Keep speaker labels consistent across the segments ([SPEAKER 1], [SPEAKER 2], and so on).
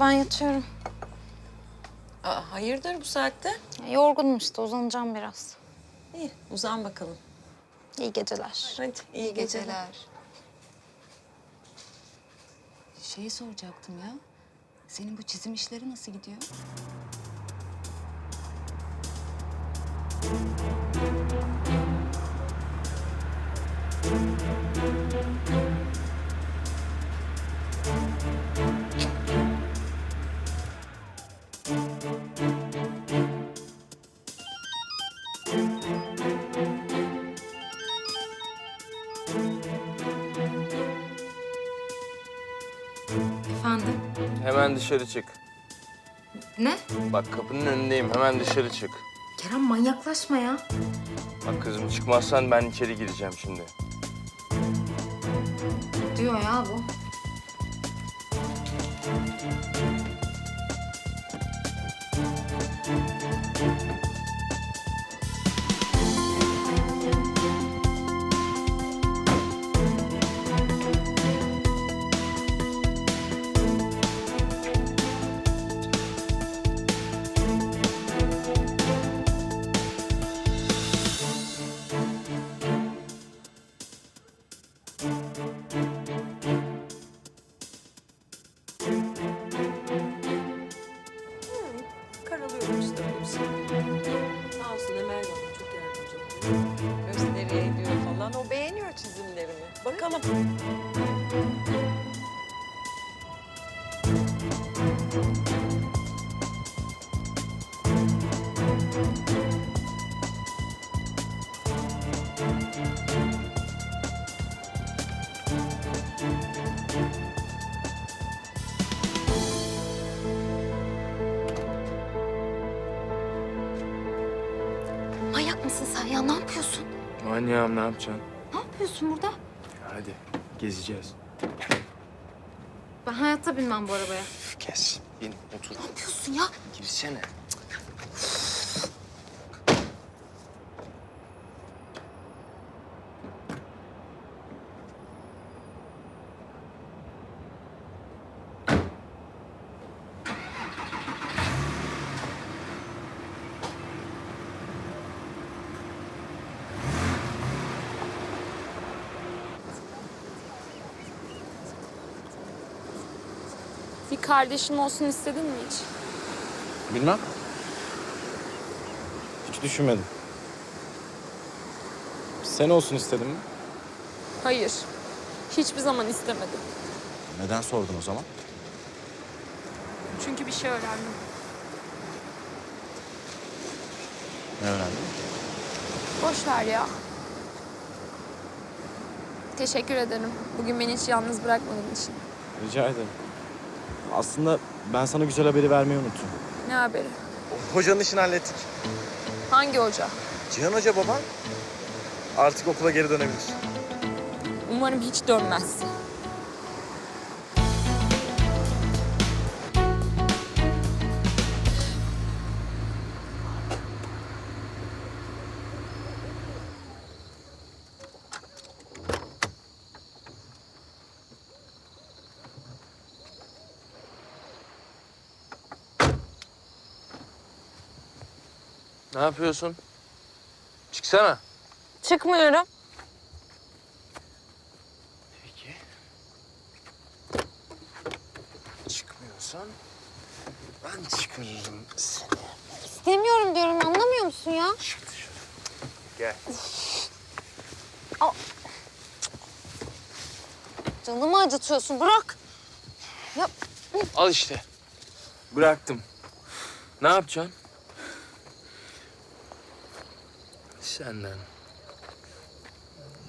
[SPEAKER 1] ben yatıyorum.
[SPEAKER 2] Aa, hayırdır bu saatte?
[SPEAKER 1] Yorgunum işte uzanacağım biraz.
[SPEAKER 2] İyi uzan bakalım.
[SPEAKER 1] İyi geceler.
[SPEAKER 2] Hadi iyi geceler.
[SPEAKER 3] Şeyi soracaktım ya. Senin bu çizim işleri nasıl gidiyor?
[SPEAKER 1] Efendim?
[SPEAKER 4] Hemen dışarı çık.
[SPEAKER 1] Ne?
[SPEAKER 4] Bak kapının önündeyim. Hemen dışarı çık.
[SPEAKER 1] Kerem manyaklaşma ya.
[SPEAKER 4] Bak kızım çıkmazsan ben içeri gireceğim şimdi.
[SPEAKER 1] Diyor ya bu.
[SPEAKER 2] Emel bana çok yardımcı oluyor. Gösteriye ediyor falan. O beğeniyor çizimlerimi. Bakalım.
[SPEAKER 1] Mısın sen ya? Ne yapıyorsun?
[SPEAKER 4] Manyağım ne yapacaksın?
[SPEAKER 1] Ne yapıyorsun burada?
[SPEAKER 4] Hadi gezeceğiz.
[SPEAKER 1] Ben hayatta binmem bu arabaya.
[SPEAKER 4] Üf, Kes. Bin otur.
[SPEAKER 1] Ne yapıyorsun ya?
[SPEAKER 4] Girsene.
[SPEAKER 5] Bir kardeşin olsun istedin mi hiç?
[SPEAKER 6] Bilmem. Hiç düşünmedim. Sen olsun istedim mi?
[SPEAKER 5] Hayır. Hiçbir zaman istemedim.
[SPEAKER 6] Neden sordun o zaman?
[SPEAKER 5] Çünkü bir şey öğrendim.
[SPEAKER 6] Ne öğrendin?
[SPEAKER 5] Boş ver ya. Teşekkür ederim. Bugün beni hiç yalnız bırakmadığın için.
[SPEAKER 6] Rica ederim. Aslında ben sana güzel haberi vermeyi unuttum.
[SPEAKER 5] Ne haberi?
[SPEAKER 6] Hocanın işini hallettik.
[SPEAKER 5] Hangi hoca?
[SPEAKER 6] Cihan Hoca baban artık okula geri dönebilir.
[SPEAKER 5] Umarım hiç dönmez.
[SPEAKER 4] Ne yapıyorsun? Çıksana.
[SPEAKER 5] Çıkmıyorum.
[SPEAKER 4] Peki. Çıkmıyorsan ben çıkarırım seni.
[SPEAKER 1] İstemiyorum diyorum anlamıyor musun ya?
[SPEAKER 4] Çık dışarı. Gel.
[SPEAKER 1] Canımı acıtıyorsun bırak.
[SPEAKER 4] Al işte. Bıraktım. Ne yapacaksın? Senden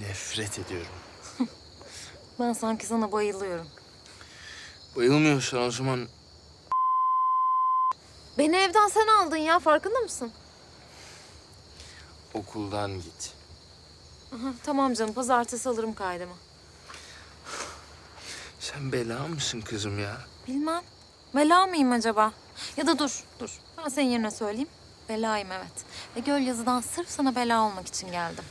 [SPEAKER 4] nefret ediyorum.
[SPEAKER 1] Ben sanki sana bayılıyorum.
[SPEAKER 4] Bayılmıyorsan o zaman
[SPEAKER 1] Beni evden sen aldın ya farkında mısın?
[SPEAKER 4] okuldan git.
[SPEAKER 1] Aha, tamam canım pazartesi alırım kaydımı.
[SPEAKER 4] Sen bela mısın kızım ya?
[SPEAKER 1] Bilmem. Bela mıyım acaba? Ya da dur, dur. Ben senin yerine söyleyeyim. Belayım evet. Ve göl yazıdan sırf sana bela olmak için geldim.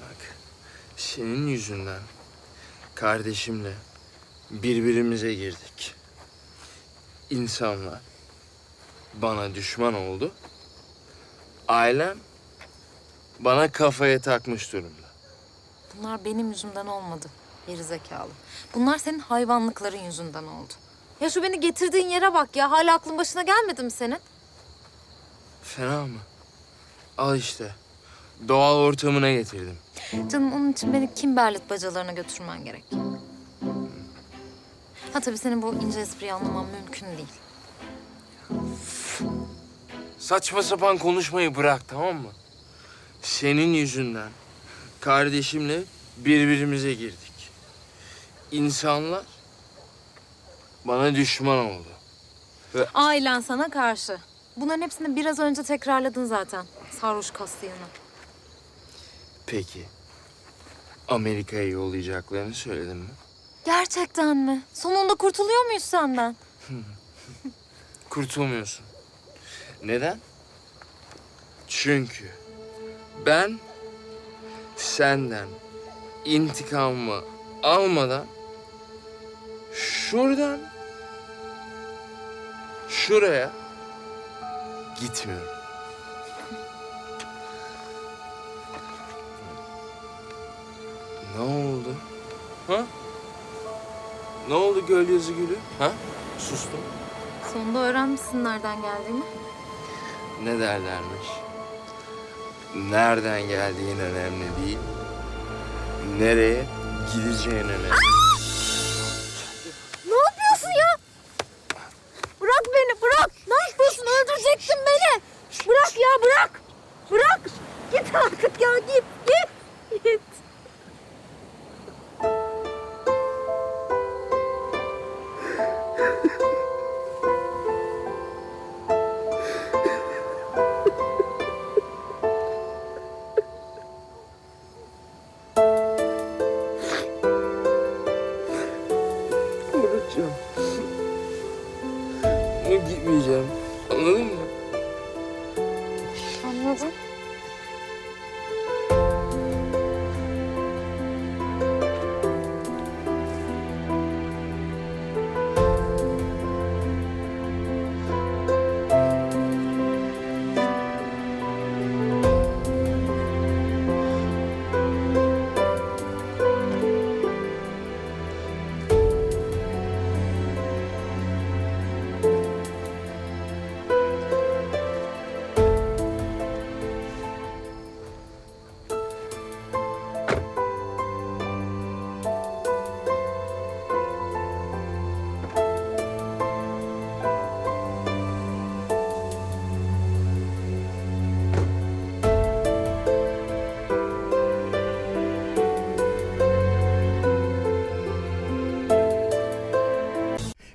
[SPEAKER 4] Bak senin yüzünden kardeşimle birbirimize girdik. İnsanlar bana düşman oldu. Ailem bana kafaya takmış durumda.
[SPEAKER 1] Bunlar benim yüzümden olmadı. Geri zekalı. Bunlar senin hayvanlıkların yüzünden oldu. Ya şu beni getirdiğin yere bak ya. Hala aklın başına gelmedi mi senin?
[SPEAKER 4] Fena mı? Al işte. Doğal ortamına getirdim.
[SPEAKER 1] Canım onun için beni Kimberlit bacalarına götürmen gerek. Ha tabii senin bu ince espriyi anlamam mümkün değil.
[SPEAKER 4] Saçma sapan konuşmayı bırak tamam mı? Senin yüzünden kardeşimle birbirimize girdik. İnsanlar bana düşman oldu.
[SPEAKER 1] Ailen sana karşı. Bunların hepsini biraz önce tekrarladın zaten. Sarhoş kastığını.
[SPEAKER 4] Peki Amerika'ya yollayacaklarını söyledin mi?
[SPEAKER 1] Gerçekten mi? Sonunda kurtuluyor muyuz senden?
[SPEAKER 4] Kurtulmuyorsun. Neden? Çünkü ben senden intikamımı almadan şuradan şuraya gitmiyorum. Ne oldu? Ha? Ne oldu göl yazı gülü? Ha? Sustum.
[SPEAKER 1] Sonunda öğrenmişsin nereden geldiğimi.
[SPEAKER 4] Ne derlermiş? Nereden geldiğin önemli değil. Nereye gideceğin önemli.
[SPEAKER 1] Yapıyorsun? Öldürecektin beni. Bırak ya bırak. Bırak. Git artık ya git git. Git.
[SPEAKER 4] Ama gitmeyeceğim.
[SPEAKER 1] 嗯。